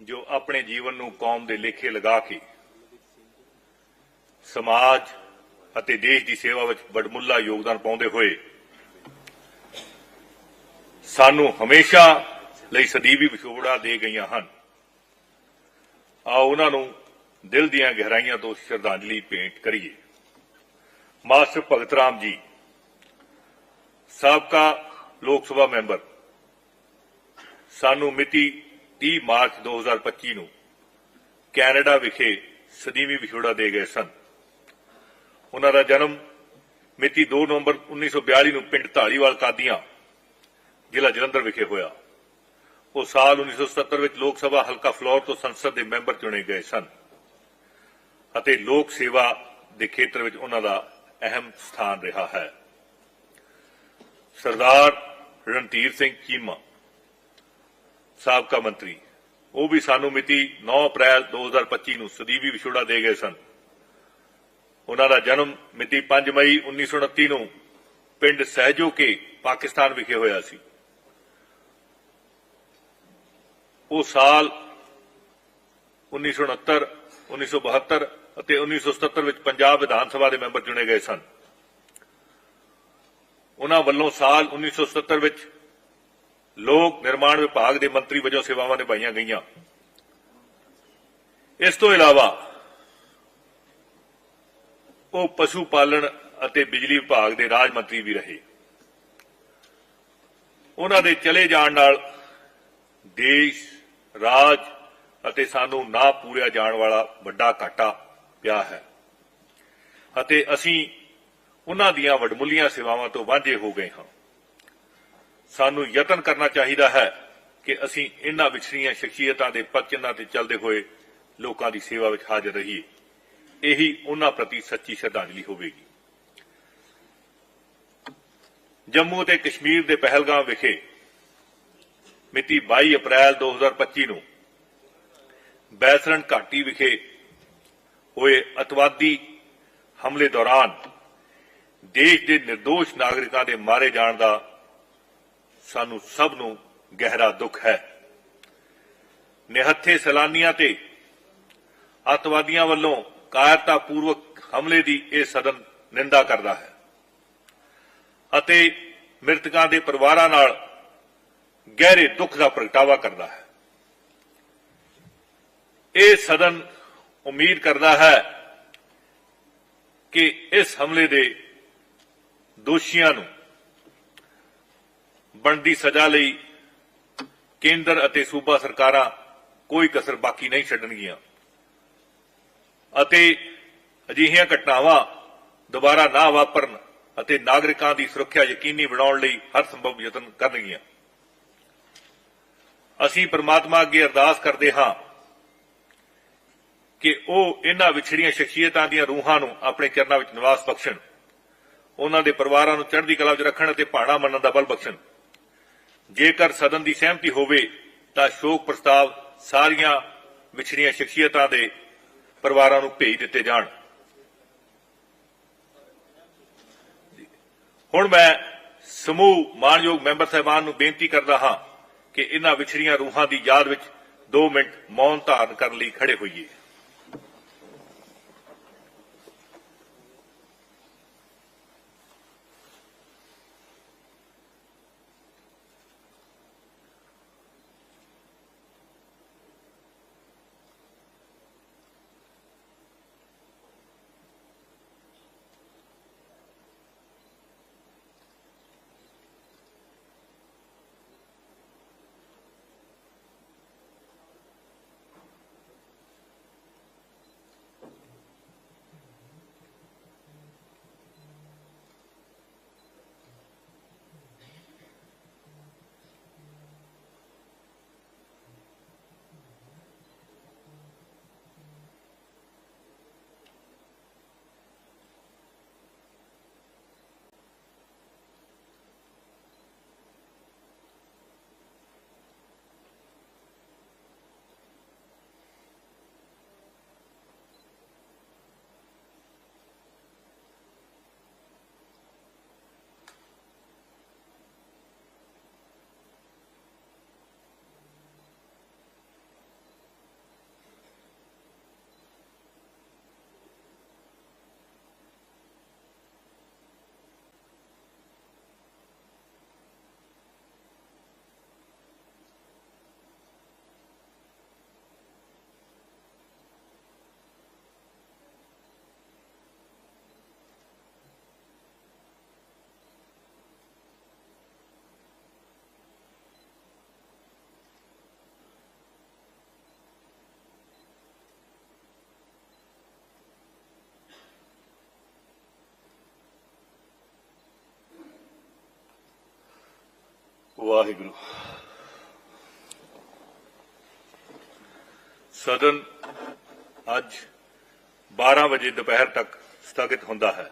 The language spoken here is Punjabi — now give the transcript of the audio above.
ਜੋ ਆਪਣੇ ਜੀਵਨ ਨੂੰ ਕੌਮ ਦੇ ਲੇਖੇ ਲਗਾ ਕੇ ਸਮਾਜ ਅਤੇ ਦੇਸ਼ ਦੀ ਸੇਵਾ ਵਿੱਚ ਬੜਮੁੱਲਾ ਯੋਗਦਾਨ ਪਾਉਂਦੇ ਹੋਏ ਸਾਨੂੰ ਹਮੇਸ਼ਾ ਲਈ ਸਦੀਵੀ ਵਿਛੋੜਾ ਦੇ ਗਈਆਂ ਹਨ। ਆਓ ਉਹਨਾਂ ਨੂੰ ਦਿਲ ਦੀਆਂ ਗਹਿਰਾਈਆਂ ਤੋਂ ਸ਼ਰਧਾਂਜਲੀ ਭੇਂਟ ਕਰੀਏ। ਮਾਸਟਰ ਭਗਤ ਰਾਮ ਜੀ, ਸਾਬਕਾ ਲੋਕ ਸਭਾ ਮੈਂਬਰ, ਸਾਨੂੰ ਮਿਤੀ 30 ਮਾਰਚ 2025 ਨੂੰ ਕੈਨੇਡਾ ਵਿਖੇ ਸਦੀਵੀ ਵਿਛੋੜਾ ਦੇ ਗਏ ਸਨ। ਉਹਨਾਂ ਦਾ ਜਨਮ ਮਿਤੀ 2 ਨਵੰਬਰ 1942 ਨੂੰ ਪਿੰਡ ਢਾਲੀਵਾਲ ਕਾਦੀਆਂ, ਜ਼ਿਲ੍ਹਾ ਜਲੰਧਰ ਵਿਖੇ ਹੋਇਆ। ਉਹ ਸਾਲ 1970 ਵਿੱਚ ਲੋਕ ਸਭਾ ਹਲਕਾ ਫਲੋਰ ਤੋਂ ਸੰਸਦ ਦੇ ਮੈਂਬਰ ਚੁਣੇ ਗਏ ਸਨ ਅਤੇ ਲੋਕ ਸੇਵਾ ਦੇ ਖੇਤਰ ਵਿੱਚ ਉਹਨਾਂ ਦਾ ਅਹਿਮ ਸਥਾਨ ਰਿਹਾ ਹੈ। ਸਰਦਾਰ ਰਣਧੀਰ ਸਿੰਘ ਚੀਮਾ ਸਾਬਕਾ ਮੰਤਰੀ। ਉਹ ਵੀ ਸਾਨੂੰ ਮਿਤੀ 9 ਅਪ੍ਰੈਲ 2025 ਨੂੰ ਸਦੀਵੀ ਵਿਛੋੜਾ ਦੇ ਗਏ ਸਨ। ਉਹਨਾਂ ਦਾ ਜਨਮ ਮਿਤੀ 5 ਮਈ 1929 ਨੂੰ ਪਿੰਡ ਸਹਿਜੋ ਕੇ ਪਾਕਿਸਤਾਨ ਵਿਖੇ ਹੋਇਆ ਸੀ। ਉਹ ਸਾਲ 1969 1972 ਅਤੇ 1977 ਵਿੱਚ ਪੰਜਾਬ ਵਿਧਾਨ ਸਭਾ ਦੇ ਮੈਂਬਰ ਚੁਣੇ ਗਏ ਸਨ। ਉਹਨਾਂ ਵੱਲੋਂ ਸਾਲ 1977 ਵਿੱਚ ਲੋਕ ਨਿਰਮਾਣ ਵਿਭਾਗ ਦੇ ਮੰਤਰੀ ਵਜੋਂ ਸੇਵਾਵਾਂ ਨਿਭਾਈਆਂ ਗਈਆਂ। ਇਸ ਤੋਂ ਇਲਾਵਾ ਉਹ ਪਸ਼ੂ ਪਾਲਣ ਅਤੇ ਬਿਜਲੀ ਵਿਭਾਗ ਦੇ ਰਾਜ ਮੰਤਰੀ ਵੀ ਰਹੇ। ਉਹਨਾਂ ਦੇ ਚਲੇ ਜਾਣ ਨਾਲ ਦੇਸ਼, ਰਾਜ ਅਤੇ ਸਾਨੂੰ ਨਾ ਪੂਰਿਆ ਜਾਣ ਵਾਲਾ ਵੱਡਾ ਘਾਟਾ ਪਿਆ ਹੈ। ਅਤੇ ਅਸੀਂ ਉਹਨਾਂ ਦੀਆਂ ਵਡਮੁੱਲੀਆਂ ਸੇਵਾਵਾਂ ਤੋਂ ਵਾਂਝੇ ਹੋ ਗਏ ਹਾਂ। ਸਾਨੂੰ ਯਤਨ ਕਰਨਾ ਚਾਹੀਦਾ ਹੈ ਕਿ ਅਸੀਂ ਇਹਨਾਂ ਵਿਛੜੀਆਂ ਸ਼ਖਸੀਅਤਾਂ ਦੇ ਪੱਚਨਾਂ ਤੇ ਚੱਲਦੇ ਹੋਏ ਲੋਕਾਂ ਦੀ ਸੇਵਾ ਵਿੱਚ ਹਾਜ਼ਰ ਰਹੀਏ। ਇਹੀ ਉਹਨਾਂ ਪ੍ਰਤੀ ਸੱਚੀ ਸ਼ਰਧਾਂਜਲੀ ਹੋਵੇਗੀ। ਜੰਮੂ ਅਤੇ ਕਸ਼ਮੀਰ ਦੇ ਪਹਿਲਗਾਮ ਵਿਖੇ ਮਿਤੀ 22 ਅਪ੍ਰੈਲ 2025 ਨੂੰ ਬੈਸਰਨ ਘਾਟੀ ਵਿਖੇ ਹੋਏ ਅਤਵਾਦੀ ਹਮਲੇ ਦੌਰਾਨ ਦੇਸ਼ ਦੇ નિર્ਦੋਸ਼ ਨਾਗਰਿਕਾਂ ਦੇ ਮਾਰੇ ਜਾਣ ਦਾ ਸਾਨੂੰ ਸਭ ਨੂੰ ਗਹਿਰਾ ਦੁੱਖ ਹੈ। ਨਿਹੱਥੇ ਸੈਲਾਨੀਆਂ ਤੇ ਅਤਵਾਦੀਆਂ ਵੱਲੋਂ ਕਾਇਰਤਾਪੂਰਵਕ ਹਮਲੇ ਦੀ ਇਹ ਸਦਨ ਨਿੰਦਾ ਕਰਦਾ ਹੈ ਅਤੇ ਮ੍ਰਿਤਕਾਂ ਦੇ ਪਰਿਵਾਰਾਂ ਨਾਲ ਗਹਿਰੇ ਦੁੱਖ ਦਾ ਪ੍ਰਗਟਾਵਾ ਕਰਦਾ ਹੈ। ਇਹ ਸਦਨ ਉਮੀਦ ਕਰਦਾ ਹੈ ਕਿ ਇਸ ਹਮਲੇ ਦੇ ਦੋਸ਼ੀਆਂ ਨੂੰ ਬਣਦੀ ਸਜ਼ਾ ਲਈ ਕੇਂਦਰ ਅਤੇ ਸੂਬਾ ਸਰਕਾਰਾਂ ਕੋਈ ਕਸਰ ਬਾਕੀ ਨਹੀਂ ਛੱਡਣਗੀਆਂ। ਅਤੇ ਅਜਿਹੀਆਂ ਘਟਨਾਵਾਂ ਦੁਬਾਰਾ ਨਾ ਵਾਪਰਨ ਅਤੇ ਨਾਗਰਿਕਾਂ ਦੀ ਸੁਰੱਖਿਆ ਯਕੀਨੀ ਬਣਾਉਣ ਲਈ ਹਰ ਸੰਭਵ ਯਤਨ ਕਰਨਗੀਆਂ। ਅਸੀਂ ਪ੍ਰਮਾਤਮਾ ਅੱਗੇ ਅਰਦਾਸ ਕਰਦੇ ਹਾਂ ਕਿ ਉਹ ਇਹਨਾਂ ਵਿਛੜੀਆਂ ਸ਼ਖਸੀਅਤਾਂ ਦੀਆਂ ਰੂਹਾਂ ਨੂੰ ਆਪਣੇ ਚਰਨਾਂ ਵਿੱਚ ਨਿਵਾਸ ਬਖਸ਼ਣ, ਉਹਨਾਂ ਦੇ ਪਰਿਵਾਰਾਂ ਨੂੰ ਚੜ੍ਹਦੀ ਕਲਾ ਵਿੱਚ ਰੱਖਣ ਅਤੇ ਭਾਣਾ ਮੰਨਣ ਦਾ ਬਲ ਬਖਸ਼ਣ। ਜੇਕਰ ਸਦਨ ਦੀ ਸਹਿਮਤੀ ਹੋਵੇ, ਤਾਂ ਸ਼ੋਕ ਪ੍ਰਸਤਾਵ ਸਾਰੀਆਂ ਵਿਛੜੀਆਂ ਸ਼ਖਸੀਅਤਾਂ ਦੇ ਪਰਿਵਾਰਾਂ ਨੂੰ ਭੇਜ ਦਿੱਤੇ ਜਾਣ। ਹੁਣ ਮੈਂ ਸਮੂਹ ਮਾਨਯੋਗ ਮੈਂਬਰ ਸਾਹਿਬਾਨ ਨੂੰ ਬੇਨਤੀ ਕਰਦਾ ਹਾਂ ਕਿ ਇਹਨਾਂ ਵਿਛੜੀਆਂ ਰੂਹਾਂ ਦੀ ਯਾਦ ਵਿੱਚ 2 ਮਿੰਟ ਮੌਨ ਧਾਰਨ ਕਰਨ ਲਈ ਖੜੇ ਹੋਈਏ। ਵਾਹਿਗੁਰੂ। ਸਦਨ ਅੱਜ 12 ਵਜੇ ਦੁਪਹਿਰ ਤੱਕ ਸਥਗਿਤ ਹੁੰਦਾ ਹੈ।